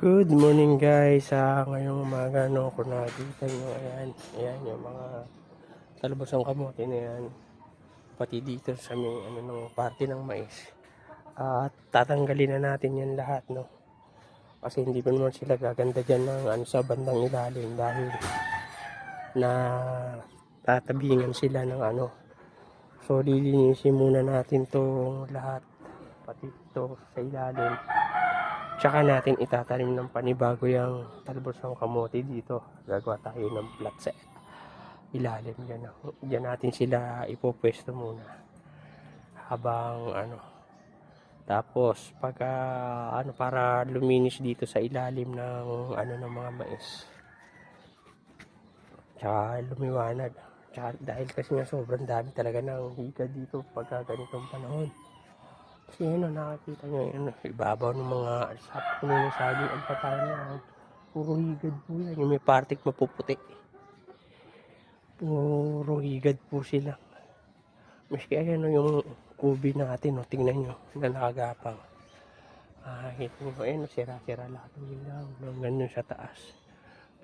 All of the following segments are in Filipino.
Good morning guys. Ah, ngayong umaga no, kung nakikita nyo, ayan, ayan yung mga talbos ng kamote na yan. Pati dito sa may ano ng parte ng mais. At tatanggalin na natin yan lahat no. Kasi hindi pa naman sila gaganda dyan ng ano sa bandang ilalim dahil na tatabingan sila ng ano. So lilinisin muna natin tong lahat pati ito sa ilalim. Tsaka natin itatanim ng panibago yung talbos ng kamote dito. Gagawa tayo ng plot sa ilalim dyan. Diyan natin sila ipopwesto muna. Habang ano. Tapos pagka ano para luminis dito sa ilalim ng ano ng mga mais. Tsaka lumiwanag. Tsaka dahil kasi nga sobrang dami talaga ng higa dito pagka ganitong panahon. Kasi ano, nakakita nyo, ano, ibabaw ng mga sap ko na yung saging ang patay. Puro higad po yan. Yung may partik mapuputi. Puro higad po sila. Maski ayan, no, yung ubi natin, no, tingnan nyo, na nakagapang. Ah, kita nyo, ayan, no, sira-sira lahat ng ilaw. No, ganun sa taas.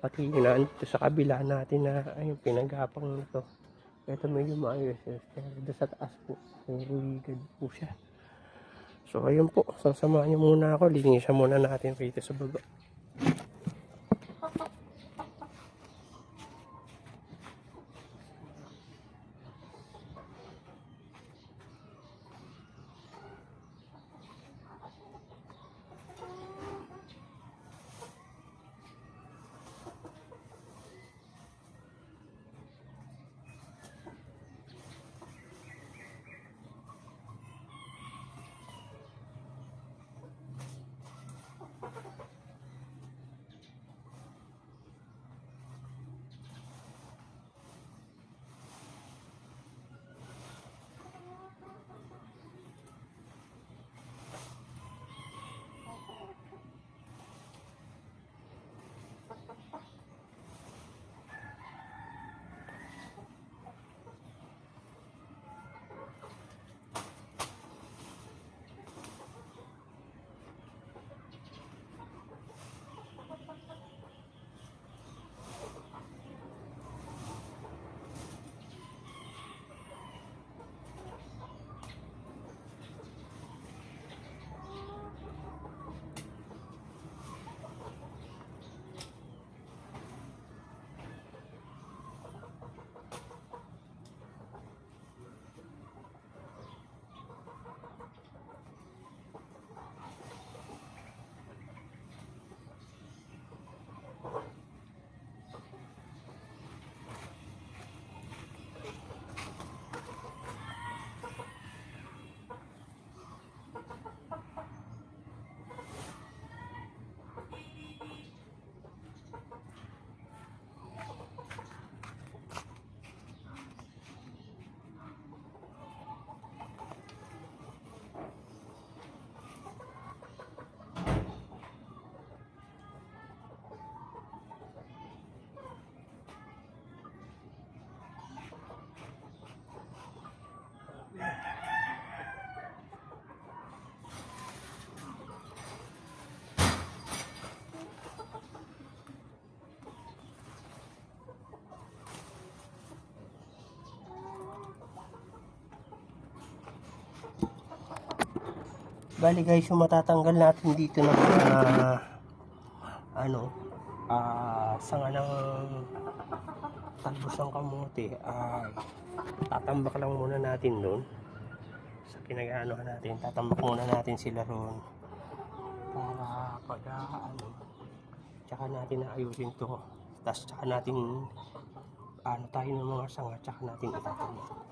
Pati yun na, dito sa kabila natin na, ayun, pinagapang na to. Ito medyo maayos. eh. Pero sa taas po, puro higad po siya. So ayun po, sasamahan niyo muna ako, linisan muna natin rito sa baba. Bali guys, yung matatanggal natin dito ng mga ano, ah sanga ng talbos ng kamote ay tatambak lang muna natin doon. Sa pinag-ano natin, tatambak muna natin sila roon para pag ah, ano tsaka natin naayusin to. Tapos tsaka natin ano tayo ng mga sanga tsaka natin itatambak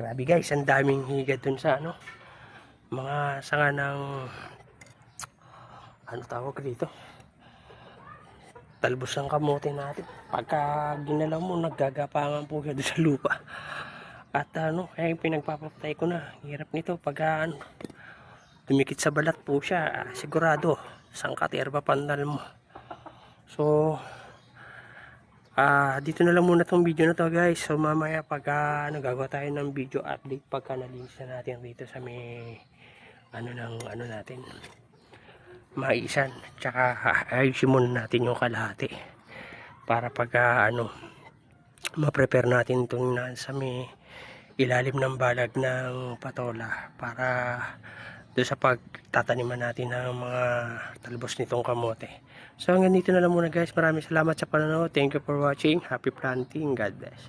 Grabe guys, ang daming higa dun sa ano. Mga sanga ng ano tawag dito? Talbos ng kamote natin. Pagka ginalaw mo, naggagapangan po siya sa lupa. At ano, kaya yung pinagpapatay ko na. Hirap nito pagka ano, tumikit sa balat po siya. ah, Sigurado, sangkat erba pandal mo. So, ah dito na lang muna tong video na to guys. So mamaya pag ah, ano, gagawa tayo ng video update pagka nalinis na natin dito sa may ano ng ano natin maisan tsaka ah, ayusin muna natin yung kalahati para pag ah, ano ma-prepare natin itong na sa may ilalim ng balag ng patola para doon sa pagtataniman natin ng mga talbos nitong kamote. So hanggang dito na lang muna guys. Maraming salamat sa panonood. Thank you for watching. Happy planting. God bless